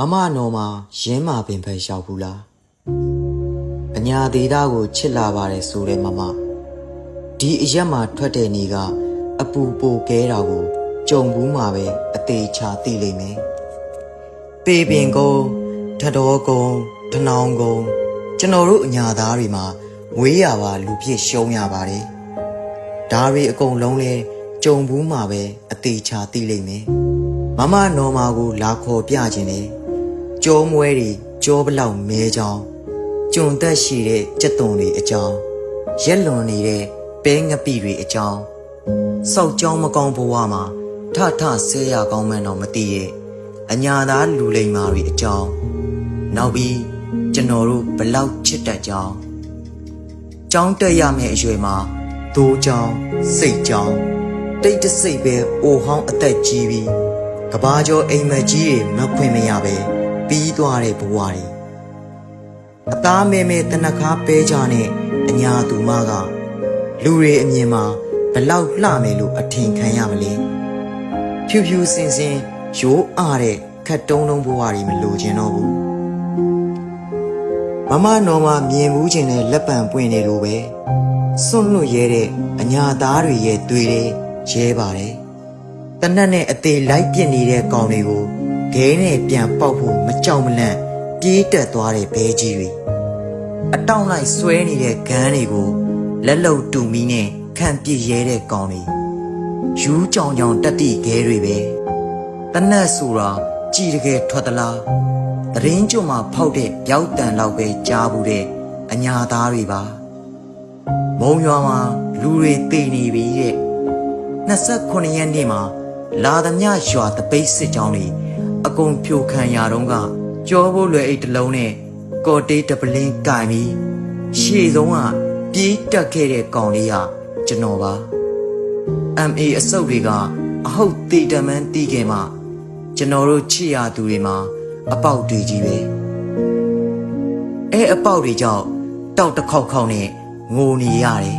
မမနော်မှာရင်းမာပင်ဖက်ရောက်ဘူးလားအညာသေးသားကိုချစ်လာပါတယ်ဆိုတဲ့မမဒီအရက်မှာထွက်တဲ့နေကအပူပိုကဲတာကိုကြုံဘူးမှာပဲအသေးချာသိလိမ့်မယ်ပေပင်ကုန်းထတော်ကုန်းထနောင်ကုန်းကျွန်တော်တို့အညာသားတွေမှာဝေးရပါလူပြည့်ရှုံးရပါတယ်ဒါတွေအကုန်လုံးလဲကြုံဘူးမှာပဲအသေးချာသိလိမ့်မယ်မမနော်မာကိုလာခေါ်ပြခြင်းနဲ့ ကြောမွဲတွေကြောဘလောက်မဲကြောင်းကြုံသက်ရှိတဲ့ကြက်သွန်တွေအကြောင်းရက်လွန်နေတဲ့ပဲငပိတွေအကြောင်းစောက်ကြောင်းမကောင်းဘဝမှာထထဆဲရကောင်းမှန်းတော့မသိရဲ့အညာသားလူလိမ္မာတွေအကြောင်းနောက်ပြီးကျွန်တော်တို့ဘလောက်ချစ်တတ်ကြောင်းကြောင်းတက်ရမယ့်အရွယ်မှာဒိုးကြောင်းစိတ်ကြောင်းတိတ်တဆိတ်ပဲအိုဟောင်းအသက်ကြီးပြီးကဘာကျော်အိမ်မက်ကြီးတွေမခွင့်မရပဲ ပြီးသွားတဲ့ဘဝတွေအသားမဲမဲတနခါပဲကြနဲ့အညာသူမကလူတွေအမြင်မှာဘလောက်လှမယ်လို့အထင်ခံရမလဲဖြူဖြူစင်စင်ရိုးအားတဲ့ခတ်တုံးတုံးဘဝတွေမလိုချင်တော့ဘူးမမနော်မမြင်ဘူးခြင်းနဲ့လက်ပံပွင့်နေလို့ပဲစွန့်လွတ်ရဲတဲ့အညာသားတွေရဲ့တွေ့တယ်ရဲပါတယ်တနတ်နဲ့အသေးလိုက်ပြစ်နေတဲ့ကောင်တွေကို ဂဲနဲ့ပြန်ပေါက်ဖို့မကြောက်မလန့်ပြေးတက်သွားတဲ့ဘဲကြီးတွေအတောင့်လိုက်ဆွဲနေတဲ့ဂန်းတွေကိုလက်လုံတူမီနဲ့ခံပစ်ရဲတဲ့ကောင်တွေယူးကြောင်ကြောင်တက်တိခဲတွေပဲတနတ်ဆိုတာကြည်တကယ်ထွက်သလားသတရင်ကျွတ်မှာဖောက်တဲ့ပြောက်တန်လောက်ပဲကြားဘူးတဲ့အညာသားတွေပါမုံရွာမှာလူတွေတိတ်နေပြီတဲ့29ရက်နေ့မှာလာသမျှရွာတပိတ်စစ်ကြောင်းတွေ အကုန်ဖြိုခံရတော့ကကြောဖို့လွယ်အိတ်တစ်လုံးနဲ့ကော်တေးတပလင်းကင်ပြီးရှေ့ဆုံးကပြေးတက်ခဲ့တဲ့ကောင်လေးဟာကျွန်တော်ပါ MA အစုပ်တွေကအဟုတ်တေတမန်းတီးခင်မှကျွန်တော်တို့ချစ်ရသူတွေမှာအပေါက်တွေကြီးပဲအဲအပေါက်တွေကြောင့်တောက်တစ်ခေါက်ခေါက်နဲ့ငိုနေရတယ်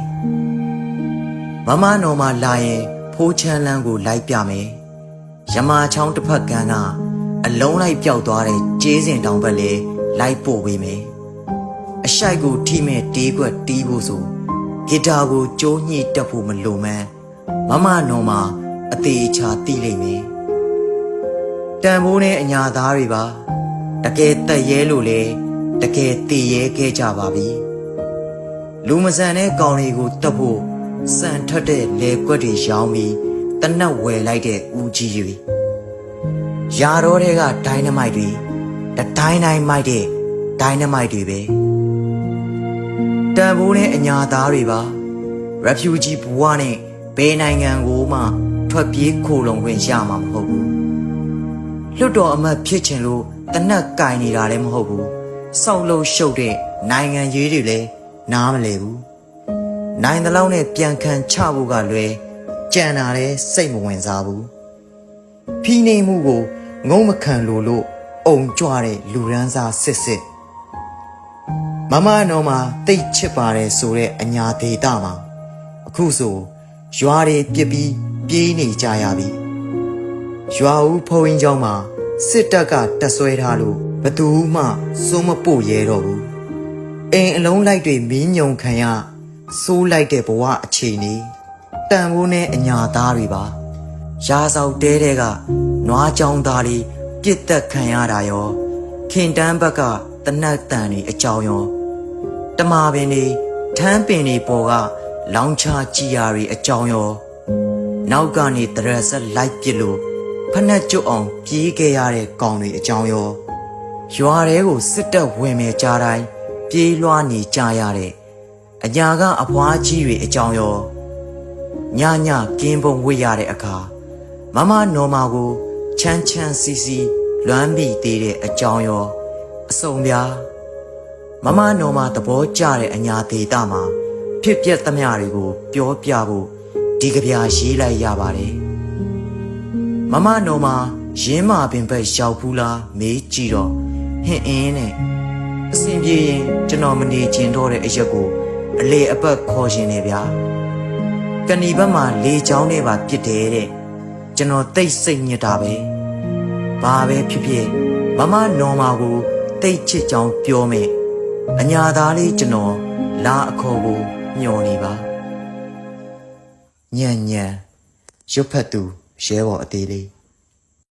မမနော်မလာရင်ဖိုးချမ်းလန်းကိုလိုက်ပြမယ်။ယမာချောင်းတစ်ဖက်ကန်းက အလုံးလိုက်ပျောက်သွားတဲ့ကျေးစင်တောင်ဘက်လေလိုက်ပို့ပေးမယ်။အရှိုက်ကိုထိမဲ့တေးခွက်တီးဖို့ဆိုဂီတာကိုကြိုးညှိတက်ဖို့မလိုမှန်းမမနော်မအသေးချာတီးလိုက်မယ်။တန်ဖိုးနဲ့အညာသားတွေပါတကယ်တက်ရဲလို့လေတကယ်တည်ရဲခဲ့ကြပါပြီ။လူမဆန်တဲ့ကောင်တွေကိုတတ်ဖို့စံထွက်တဲ့လေကွက်တွေရောင်းပြီးတနတ်ဝယ်လိုက်တဲ့ဦးကြီးတွေ ယာတော့တဲ့ကဒိုင်းနမိုက်တွေတဒိုင်းတိုင်းမိုက်တဲ့ဒိုင်းနမိုက်တွေပဲတန်ဖိုးနဲ့အညာသားတွေပါ refugee ဘဝနဲ့ဘယ်နိုင်ငံကိုမှ ထွက်ပြေးခိုလုံခွင့်ရမှာမဟုတ်ဘူးလွတ်တော်အမတ်ဖြစ်ချင်လို့တနက်ကင်နေတာလည်းမဟုတ်ဘူးစောက်လို့ရှုပ်တဲ့နိုင်ငံရေးတွေလည်းနားမလဲဘူးနိုင်တဲ့လောက်နဲ့ပြန်ခံချဖို့ကလွယ်ကြံတာလည်းစိတ်မဝင်စားဘူး ဖိနှိမ်မှုကိုငုံမခံလို့လို့အုံကြွတဲ့လူရန်စားစစ်စစ်မမနော်မှာတိတ်ချစ်ပါတယ်ဆိုတဲ့အညာဒေတာမှာအခုဆိုရွာတွေပြစ်ပြီးပြေးနေကြရပြီရွာဦးဖုံးင်းကျောင်းမှာစစ်တပ်ကတက်ဆွဲထားလို့ဘသူမှစိုးမပို့ရဲတော့ဘူးအိမ်အလုံးလိုက်တွေမီးညုံခံရစိုးလိုက်တဲ့ဘဝအခြေအနေတန်ဖိုးနဲ့အညာသားတွေပါ ရာဆောင်တဲတဲကနွားကြောင်သားလေးပြစ်သက်ခံရတာရောခင်တန်းဘက်ကတနတ်တန်တွေအကြောင်းရောတမာပင်တွေထမ်းပင်တွေပေါ်ကလောင်ချကြည်ရာတွေအကြောင်းရောနောက်ကနေတရက်ဆက်လိုက်ပစ်လို့ဖက်နှက်ကျွတ်အောင်ပြေးခဲ့ရတဲ့ကောင်တွေအကြောင်းရောရွာထဲကိုစစ်တပ်ဝင်မယ်ကြားတိုင်းပြေးလွှားနေကြရတဲ့အညာကအဖွားကြီးတွေအကြောင်းရောညညကင်းပုံဝစ်ရတဲ့အခါ မမနော်မာကိုချမ်းချမ်းစီစီလွမ်းမိသေးတဲ့အကြောင်းရောအစုံပြားမမနော်မာသဘောကျတဲ့အညာဒေတာမှာဖြစ်ပျက်သမျှတွေကိုပြောပြဖို့ဒီကဗျာရေးလိုက်ရပါတယ်မမနော်မာရင်းမာပင်ဘက်ရောက်ဘူးလားမေးကြည့်တော့ဟင်းအင်းနဲ့အဆင်ပြေရင်ကျွန်တော်မနေကျင်တော့တဲ့အရက်ကိုအလေအပတ်ခေါ်ရှင်နေဗျာကဏီဘက်မှာလေချောင်းနဲ့ပါပြစ်တယ်တဲ့ ကျွန်တော်တိတ်စိတ်ညစ်တာပဲဘာပဲဖြစ်ဖြစ်မမမနော်မာကိုတိတ်ချစ်ကြောင်းပြောမယ်အညာသားလေးကျွန်တော်လာအခေါ်ကိုမျှော်နေပါညံ့ညံ့ရွတ်ဖတ်သူရဲဘော်အသေးလေး